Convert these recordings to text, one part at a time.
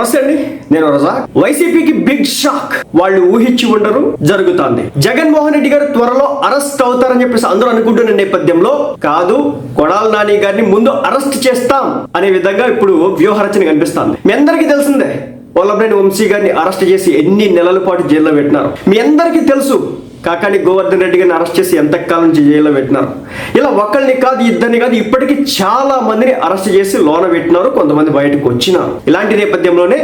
నమస్తే అండి నేను రజా వైసీపీకి బిగ్ షాక్. వాళ్ళు ఊహించి ఉండరు జరుగుతోంది. జగన్మోహన్ రెడ్డి గారు త్వరలో అరెస్ట్ అవుతారని చెప్పేసి అందరూ అనుకుంటున్న నేపథ్యంలో కాదు కొడాల నాని గారిని ముందు అరెస్ట్ చేస్తాం అనే విధంగా ఇప్పుడు వ్యూహరచన కనిపిస్తుంది. మీ అందరికీ తెలిసిందే వల్లభనేని వంశీ గారిని అరెస్ట్ చేసి ఎన్ని నెలల పాటు జైల్లో పెట్టినారు. మీ అందరికీ తెలుసు కాకాని గోవర్ధన్ రెడ్డి గారిని అరెస్ట్ చేసి ఎంతకాలం జైల్లో పెట్టినారు? ఇలా ఒకరిని కాదు ఇద్దరిని కాదు ఇప్పటికీ చాలా మందిని అరెస్ట్ చేసి లోన పెట్టినారు కొంతమంది బయటకు వచ్చినారు. ఇలాంటి నేపథ్యంలోనే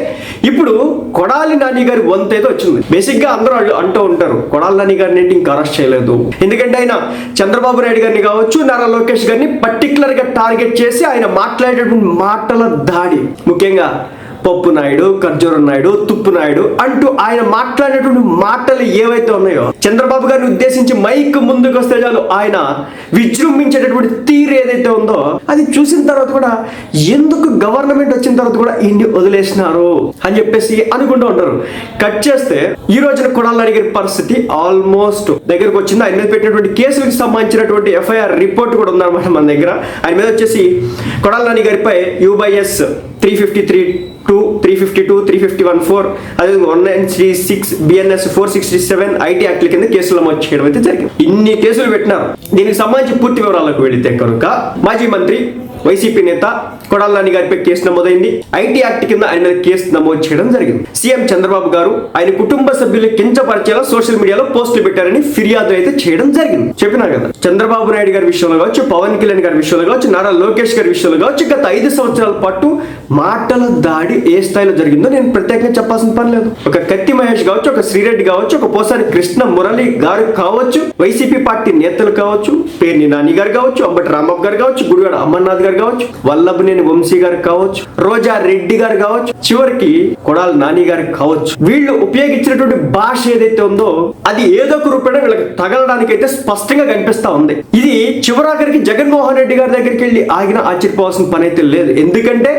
ఇప్పుడు కొడాలి నాని గారి వంత అయితే వచ్చింది. బేసిక్గా అందరూ వాళ్ళు అంటూ ఉంటారు కొడాలి నాని గారిని ఏంటి ఇంకా అరెస్ట్ చేయలేదు. ఎందుకంటే ఆయన చంద్రబాబు నాయుడు గారిని కావచ్చు నారా లోకేష్ గారిని పర్టికులర్గా టార్గెట్ చేసి ఆయన మాట్లాడేటువంటి మాటల దాడి. ముఖ్యంగా పప్పు నాయుడు ఖర్జూరం నాయుడు తుప్పు నాయుడు అంటూ ఆయన మాట్లాడేటువంటి మాటలు ఏవైతే ఉన్నాయో చంద్రబాబు గారిని ఉద్దేశించి మైక్ ముందుకు వస్తే చాలు ఆయన విజృంభించేటటువంటి తీరు ఏదైతే ఉందో అది చూసిన తర్వాత కూడా ఎందుకు గవర్నమెంట్ వచ్చిన తర్వాత కూడా ఇన్ని వదిలేసినారు అని చెప్పేసి అనుకుంటూ ఉంటారు. కట్ చేస్తే ఈ రోజున కొడాలి అడిగిన పరిస్థితి ఆల్మోస్ట్ దగ్గరకు వచ్చింది. ఆయన మీద పెట్టినటువంటి కేసులకు సంబంధించినటువంటి ఎఫ్ఐఆర్ రిపోర్ట్ కూడా ఉందన్నమాట మన దగ్గర. ఆయన మీద వచ్చేసి కొడాలి నాని గారిపై U by S three fifty three three fifty two three fifty one four అదే one nine three six BNS four sixty seven IT యాక్ట్ల కింద కేసులు నమోదు చేయడం అయితే జరిగింది. ఇన్ని కేసులు పెట్టినారు దీనికి సంబంధించి పూర్తి వివరాలకు వెళితే కనుక మాజీ మంత్రి వైసీపీ నేత కొడాల నాని గారిపై కేసు నమోదైంది. ఐటీ యాక్ట్ కింద ఆయన మీద కేసు నమోదు చేయడం జరిగింది. సీఎం చంద్రబాబు గారు ఆయన కుటుంబ సభ్యులు కించపరిచేలా సోషల్ మీడియాలో పోస్టులు పెట్టారని ఫిర్యాదు అయితే చేయడం జరిగింది. చెప్పినా కదా. చంద్రబాబు నాయుడు గారి విషయంలో కావచ్చు పవన్ కళ్యాణ్ గారి విషయంలో కావచ్చు నారా లోకేష్ గారి విషయంలో కావచ్చు గత ఐదు సంవత్సరాల పాటు మాటల దాడి ఏ స్థాయిలో జరిగిందో నేను ప్రత్యేకంగా చెప్పాల్సిన పని లేదు. ఒక కత్తి మహేష్ కావచ్చు ఒక శ్రీరెడ్డి కావచ్చు ఒక పోసారి కృష్ణ మురళి గారు కావచ్చు వైసీపీ పార్టీ నేతలు కావచ్చు పేర్ని నాని గారు కావచ్చు అంబటి రాంబాబు గారు కావచ్చు గుడివాడ అమర్నాథ్ గారు కావచ్చు వల్లభనేని వంశీ గారు కావచ్చు రోజా రెడ్డి గారు కావచ్చు చివరికి కొడాల నాని గారు కావచ్చు. వీళ్ళు ఉపయోగించినటువంటి భాష ఏదైతే ఉందో అది ఏదో ఒక రూపంలో వీళ్ళకి తగలడానికి అయితే స్పష్టంగా కనిపిస్తా ఉంది. ఇది చివరాఖరికి జగన్మోహన్ రెడ్డి గారి దగ్గరికి వెళ్ళి ఆగిన ఆశ్చర్యపోవాల్సిన పని అయితే లేదు. ఎందుకంటే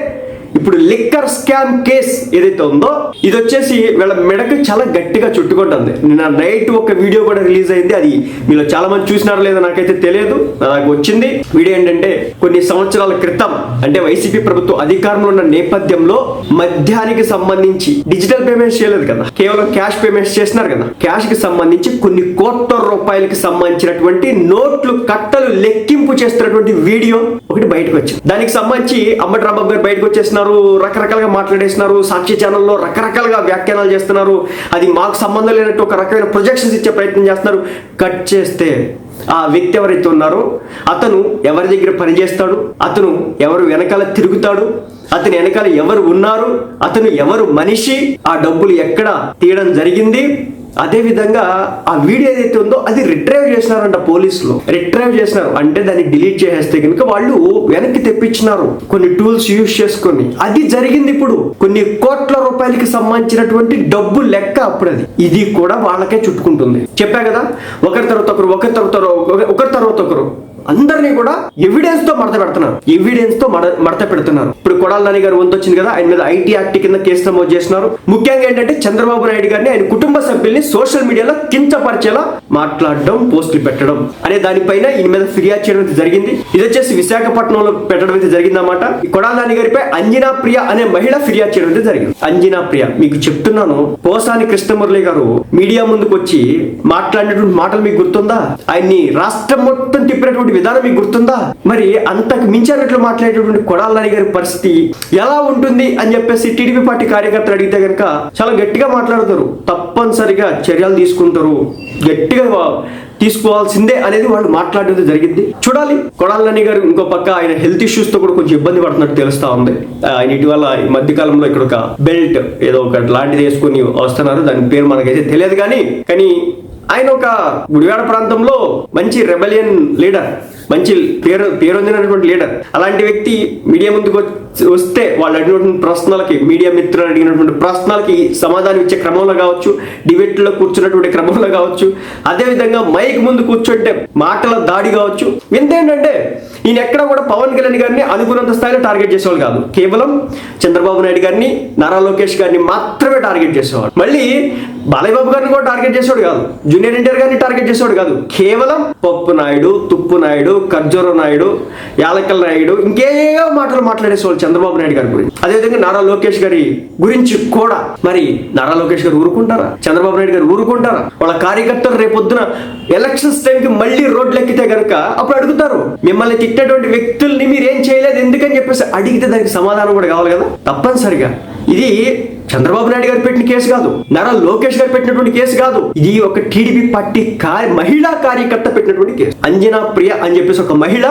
ఇప్పుడు లిక్కర్ స్కామ్ కేస్ ఏదైతే ఉందో ఇది వచ్చేసి వీళ్ళ మెడకు చాలా గట్టిగా చుట్టుకుంటుంది. నిన్న నైట్ ఒక వీడియో కూడా రిలీజ్ అయింది. అది మీలో చాలా మంది చూసినారో లేదో నాకైతే తెలియదు. నాకు వచ్చింది. వీడియో ఏంటంటే కొన్ని సంవత్సరాల క్రితం అంటే వైసీపీ ప్రభుత్వం అధికారంలో ఉన్న నేపథ్యంలో మద్యానికి సంబంధించి డిజిటల్ పేమెంట్స్ చేయలేదు కదా. కేవలం క్యాష్ పేమెంట్స్ చేసినారు కదా. క్యాష్కి సంబంధించి కొన్ని కోట్ల రూపాయలకి సంబంధించినటువంటి నోట్లు కట్టలు లెక్కింపు చేస్తున్నటువంటి వీడియో ఒకటి బయటకు వచ్చింది. దానికి సంబంధించి అమ్మటి రాంబాబు గారు బయటకు చేస్తున్నారు రకరకాలుగా మాట్లాడేస్తున్నారు సాక్షి ఛానల్లో రకరకాలుగా వ్యాఖ్యానాలు చేస్తున్నారు. అది మాకు సంబంధం లేనట్టు ఒక రకమైన ప్రొజెక్షన్స్ ఇచ్చే ప్రయత్నం చేస్తున్నారు. కట్ చేస్తే ఆ వ్యక్తి ఎవరైతే ఉన్నారో అతను ఎవరి దగ్గర పనిచేస్తాడు అతను ఎవరు వెనకాల తిరుగుతాడు అతని వెనకాల ఎవరు ఉన్నారు అతను ఎవరు మనిషి ఆ డబ్బులు ఎక్కడ తీయడం జరిగింది అదేవిధంగా ఆ వీడియో ఏదైతే ఉందో అది చేసినారంట పోలీసులు. రిట్రైవ్ చేసినారు. అంటే దాన్ని డిలీట్ చేసేస్తే కనుక వాళ్ళు వెనక్కి తెప్పించినారు. కొన్ని టూల్స్ యూజ్ చేసుకొని. అది జరిగింది ఇప్పుడు. కొన్ని కోట్ల రూపాయలకి సంబంధించినటువంటి డబ్బు లెక్క అప్పుడు అది ఇది కూడా వాళ్ళకే చుట్టుకుంటుంది. చెప్పా కదా? ఒకరి తర్వాత ఒకరు ఒకరి తర్వాత ఒకరు ఒకరి తర్వాత ఒకరు అందరినీ కూడా ఎవిడెన్స్తో మడత పెడుతున్నారు. ఎవిడెన్స్తో మడ మడత పెడుతున్నారు. ఇప్పుడు కొడాల నాని గారు వంతు వచ్చింది కదా ఆయన మీద ఐటీ యాక్ట్ కింద కేసు నమోదు చేస్తున్నారు. ముఖ్యంగా ఏంటంటే చంద్రబాబు నాయుడు గారిని ఆయన కుటుంబ సభ్యుల్ని సోషల్ మీడియాలో కించపరిచేలా మాట్లాడడం పోస్టులు పెట్టడం అనే దానిపైన ఈయన మీద ఫిర్యాదు చేయడం జరిగింది. ఇది వచ్చేసి విశాఖపట్నంలో పెట్టడం అయితే జరిగింది అన్నమాట కొడాల నాని గారిపై అంజనా ప్రియ అనే మహిళ ఫిర్యాదు చేయడం అయితే జరిగింది. అంజనా ప్రియ మీకు చెప్తున్నాను పోసాని కృష్ణమురళి గారు మీడియా ముందుకు వచ్చి మాట్లాడినటువంటి మాటలు మీకు గుర్తుందా? ఆయన్ని రాష్ట్రం మొత్తం తిప్పినటువంటి విధానం మీకు గుర్తుందా? మరి అంతకు మించినట్లు మాట్లాడేటువంటి కొడాల నాని గారి పరిస్థితి ఎలా ఉంటుంది అని చెప్పేసి టీడీపీ పార్టీ కార్యకర్తలు అడిగితే కనుక చాలా గట్టిగా మాట్లాడతారు. తప్పనిసరిగా చర్యలు తీసుకుంటారు. గట్టిగా తీసుకోవాల్సిందే అనేది వాళ్ళు మాట్లాడేది జరిగింది. చూడాలి. కొడాలని గారు ఇంకో పక్క ఆయన హెల్త్ ఇష్యూస్తో కూడా కొంచెం ఇబ్బంది పడుతున్నట్టు తెలుస్తా ఉంది. ఆయన ఇటీవల ఈ మధ్య కాలంలో ఇక్కడ ఒక బెల్ట్ ఏదో ఒక లాంటిది వేసుకొని వస్తున్నారు. దాని పేరు మనకైతే తెలియదు కానీ కానీ ఆయన ఒక గుడివాడ ప్రాంతంలో మంచి రెబలియన్ లీడర్ మంచి పేరు పేరొందినటువంటి లీడర్ అలాంటి వ్యక్తి మీడియా ముందుకు వచ్చి- వస్తే వాళ్ళు అడిగినటువంటి ప్రశ్నలకి మీడియా మిత్రులు అడిగినటువంటి ప్రశ్నలకి సమాధానం ఇచ్చే క్రమంలో కావచ్చు డిబేట్లో కూర్చున్నటువంటి క్రమంలో కావచ్చు అదే విధంగా మైక్ ముందు కూర్చుంటే మాటల దాడి కావచ్చు. వింత ఏంటంటే ఈయన ఎక్కడ కూడా పవన్ కళ్యాణ్ గారిని అనుకున్నంత స్థాయిలో టార్గెట్ చేసేవాళ్ళు కాదు. కేవలం చంద్రబాబు నాయుడు గారిని నారా లోకేష్ గారిని మాత్రమే టార్గెట్ చేసేవాడు. మళ్ళీ బాలయ్యబాబు గారిని కూడా టార్గెట్ చేసేవాడు కాదు. జూనియర్ ఎన్టీఆర్ గారిని టార్గెట్ చేసేవాడు కాదు. కేవలం పప్పు నాయుడు తుప్పు నాయుడు ఖర్జూర నాయుడు యాలకల్ నాయుడు ఇంకేవో మాటలు మాట్లాడేసేవాళ్ళు చంద్రబాబు నాయుడు గారి గురించి. అదేవిధంగా నారా లోకేష్ గారి గురించి కూడా మరి నారా లోకేష్ గారు ఊరుకుంటారా? చంద్రబాబు నాయుడు గారు ఊరుకుంటారా? వాళ్ళ కార్యకర్తలు రేపొద్దున ఎలక్షన్స్ టైంకి మళ్ళీ రోడ్లు ఎక్కితే గనక అప్పుడు అడుగుతారు మిమ్మల్ని తిట్టేటువంటి వ్యక్తుల్ని మీరు ఏం చేయలేదు ఎందుకని చెప్పేసి అడిగితే దానికి సమాధానం కూడా కావాలి కదా? తప్పనిసరిగా. ఇది చంద్రబాబు నాయుడు గారు పెట్టిన కేసు కాదు. నారా లోకేష్ గారు పెట్టినటువంటి కేసు కాదు. ఇది ఒక టీడీపీ పార్టీ కార్య మహిళా కార్యకర్త పెట్టినటువంటి కేసు. అంజనా ప్రియ అని చెప్పేసి ఒక మహిళ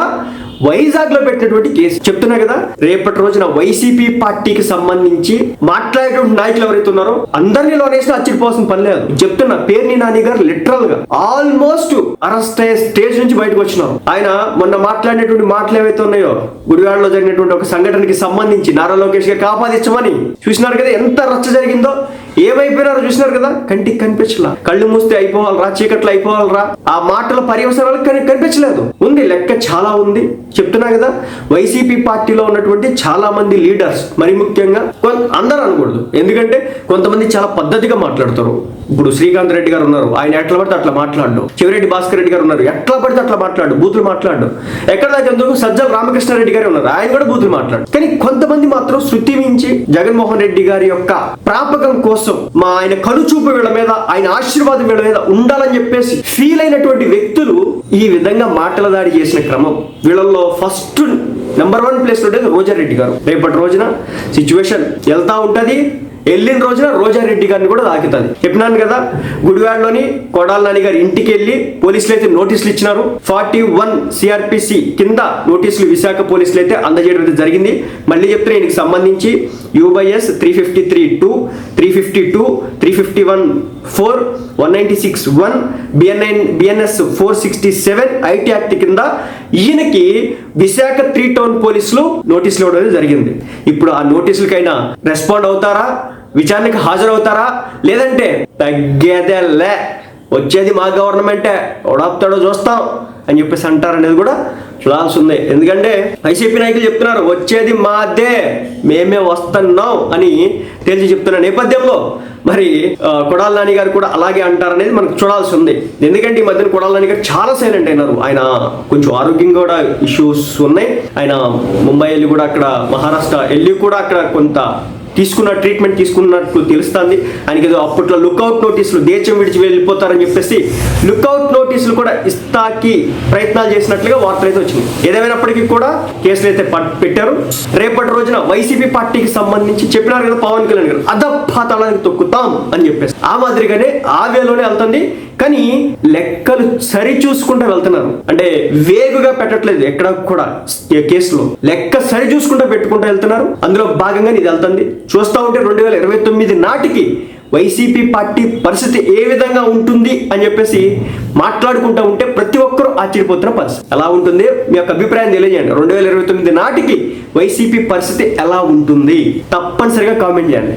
వైజాగ్లో పెట్టినటువంటి కేసు. చెప్తున్నా కదా రేపటి రోజున వైసీపీ పార్టీకి సంబంధించి మాట్లాడేటువంటి నాయకులు ఎవరైతే ఉన్నారో అందరినీ లోనేసిన అచ్చిపోవాల్సిన పని లేదు. చెప్తున్నా పేర్ని నాని గారు లిటరల్గా ఆల్మోస్ట్ అరెస్ట్ అయ్యే స్టేజ్ నుంచి బయటకు వచ్చినారు. ఆయన మొన్న మాట్లాడినటువంటి మాటలు ఏవైతే ఉన్నాయో గుడివాడలో జరిగినటువంటి ఒక సంఘటనకి సంబంధించి నారా లోకేష్ గారికి ఆపాదించమని చూసినారు కదా ఎంత రచ్చ జరిగిందో. ఏమైపోయినారో చూసినారు కదా? కంటికి కనిపించలా. కళ్ళు మూస్తే అయిపోవాలరా చీకట్లు అయిపోవాలరా. ఆ మాటల పర్యవసరాలు కనిపించలేదు. ఉంది లెక్క చాలా ఉంది. చెప్తున్నా కదా వైసీపీ పార్టీలో ఉన్నటువంటి చాలా మంది లీడర్స్ మరి ముఖ్యంగా అందరు అందరూ అనకూడదు. ఎందుకంటే కొంతమంది చాలా పద్ధతిగా మాట్లాడతారు. ఇప్పుడు శ్రీకాంత్ రెడ్డి గారు ఉన్నారు ఆయన ఎట్లా పడితే అట్లా మాట్లాడు. చివరెడ్డి భాస్కర్ రెడ్డి గారు ఉన్నారు ఎట్లా పడితే అట్లా మాట్లాడు బూతులు మాట్లాడు. ఎక్కడ దాకా ఎందుకు? సజ్జల రామకృష్ణారెడ్డి గారు ఉన్నారు ఆయన కూడా బూతులు మాట్లాడు. కానీ కొంతమంది మాత్రం శృతి మించి జగన్మోహన్ రెడ్డి గారి యొక్క ప్రాపకం కోసం మా ఆయన కనుచూపు వీళ్ళ మీద ఆయన ఆశీర్వాదం వీళ్ళ మీద ఉండాలని చెప్పేసి ఫీల్ అయినటువంటి వ్యక్తులు ఈ విధంగా మాటల దాడి చేసిన క్రమం. వీళ్ళల్లో ఫస్ట్ నెంబర్ వన్ ప్లేస్ ఉండేది రోజారెడ్డి గారు. రేపటి రోజున సిచ్యువేషన్ వెళ్తా ఉంటది. వెళ్ళిన రోజున రోజారెడ్డి గారిని కూడా తాకుతుంది. చెప్పినాను కదా గుడివాడలోని కొడాల నాని గారి ఇంటికి వెళ్ళి పోలీసులు అయితే నోటీసులు ఇచ్చినారు. ఫార్టీ వన్ సిఆర్పిసి కింద నోటీసులు విశాఖ పోలీసులు అయితే అందజేయడం అయితే జరిగింది. మళ్ళీ చెప్తే దీనికి సంబంధించి U by S three fifty three two three fifty two three fifty one four one ninety six one బిఎన్ఐన్ BNS four sixty seven IT act కింద ఈయనకి విశాఖ త్రీ టౌన్ పోలీసులు నోటీసులు ఇవ్వడం జరిగింది. ఇప్పుడు ఆ నోటీసులకైనా రెస్పాండ్ అవుతారా? విచారణకి హాజరవుతారా? లేదంటే తగ్గేదేలే వచ్చేది మా గవర్నమెంటే ఓడాపుతాడో చూస్తాం అని చెప్పేసి అంటారనేది కూడా చూడాల్సి ఉన్నాయి. ఎందుకంటే వైసీపీ నాయకులు చెప్తున్నారు వచ్చేది మాదే మేమే వస్తున్నాం అని తేల్చి చెప్తున్న నేపథ్యంలో మరి కొడాల నాని గారు కూడా అలాగే అంటారనేది మనకు చూడాల్సి ఉంది. ఎందుకంటే ఈ మధ్యన కొడాల నాని గారు చాలా సైలెంట్ అయినారు. ఆయన కొంచెం ఆరోగ్యం కూడా ఇష్యూస్ ఉన్నాయి. ఆయన ముంబై వెళ్ళి కూడా అక్కడ మహారాష్ట్ర వెళ్ళి కూడా అక్కడ కొంత తీసుకున్న ట్రీట్మెంట్ తీసుకున్నట్లు తెలుస్తుంది. ఆయనకి ఏదో అప్పట్లో లుక్అవుట్ నోటీసులు దేశం విడిచి వెళ్ళిపోతారని చెప్పేసి లుక్అవుట్ నోటీసులు కూడా ఇస్తాకి ప్రయత్నాలు చేసినట్లుగా వార్తలు అయితే వచ్చింది ఏదేమైనప్పటికీ కూడా కేసులు అయితే పట్- పెట్టారు. రేపటి రోజున వైసీపీ పార్టీకి సంబంధించి చెప్పినారు కదా పవన్ కళ్యాణ్ గారు అధపాతాళానికి తొక్కుతాం అని చెప్పేసి. ఆ మాదిరిగానే ఆ వేలోనే వెళ్తుంది. కానీ లెక్కలు సరి చూసుకుంటూ వెళ్తున్నారు. అంటే వేగుగా పెట్టట్లేదు ఎక్కడ కూడా కేసులో. లెక్క సరి చూసుకుంటూ పెట్టుకుంటూ వెళ్తున్నారు. అందులో భాగంగా ఇది వెళ్తుంది. చూస్తూ ఉంటే రెండు వేల ఇరవై తొమ్మిది నాటికి వైసీపీ పార్టీ పరిస్థితి ఏ విధంగా ఉంటుంది అని చెప్పేసి మాట్లాడుకుంటూ ఉంటే ప్రతి ఒక్కరూ ఆశ్చర్యపోతున్న పరిస్థితి. ఎలా ఉంటుంది? మీ యొక్క అభిప్రాయం తెలియజేయండి. రెండు వేల ఇరవై తొమ్మిది నాటికి వైసీపీ పరిస్థితి ఎలా ఉంటుంది? తప్పనిసరిగా కామెంట్ చేయండి.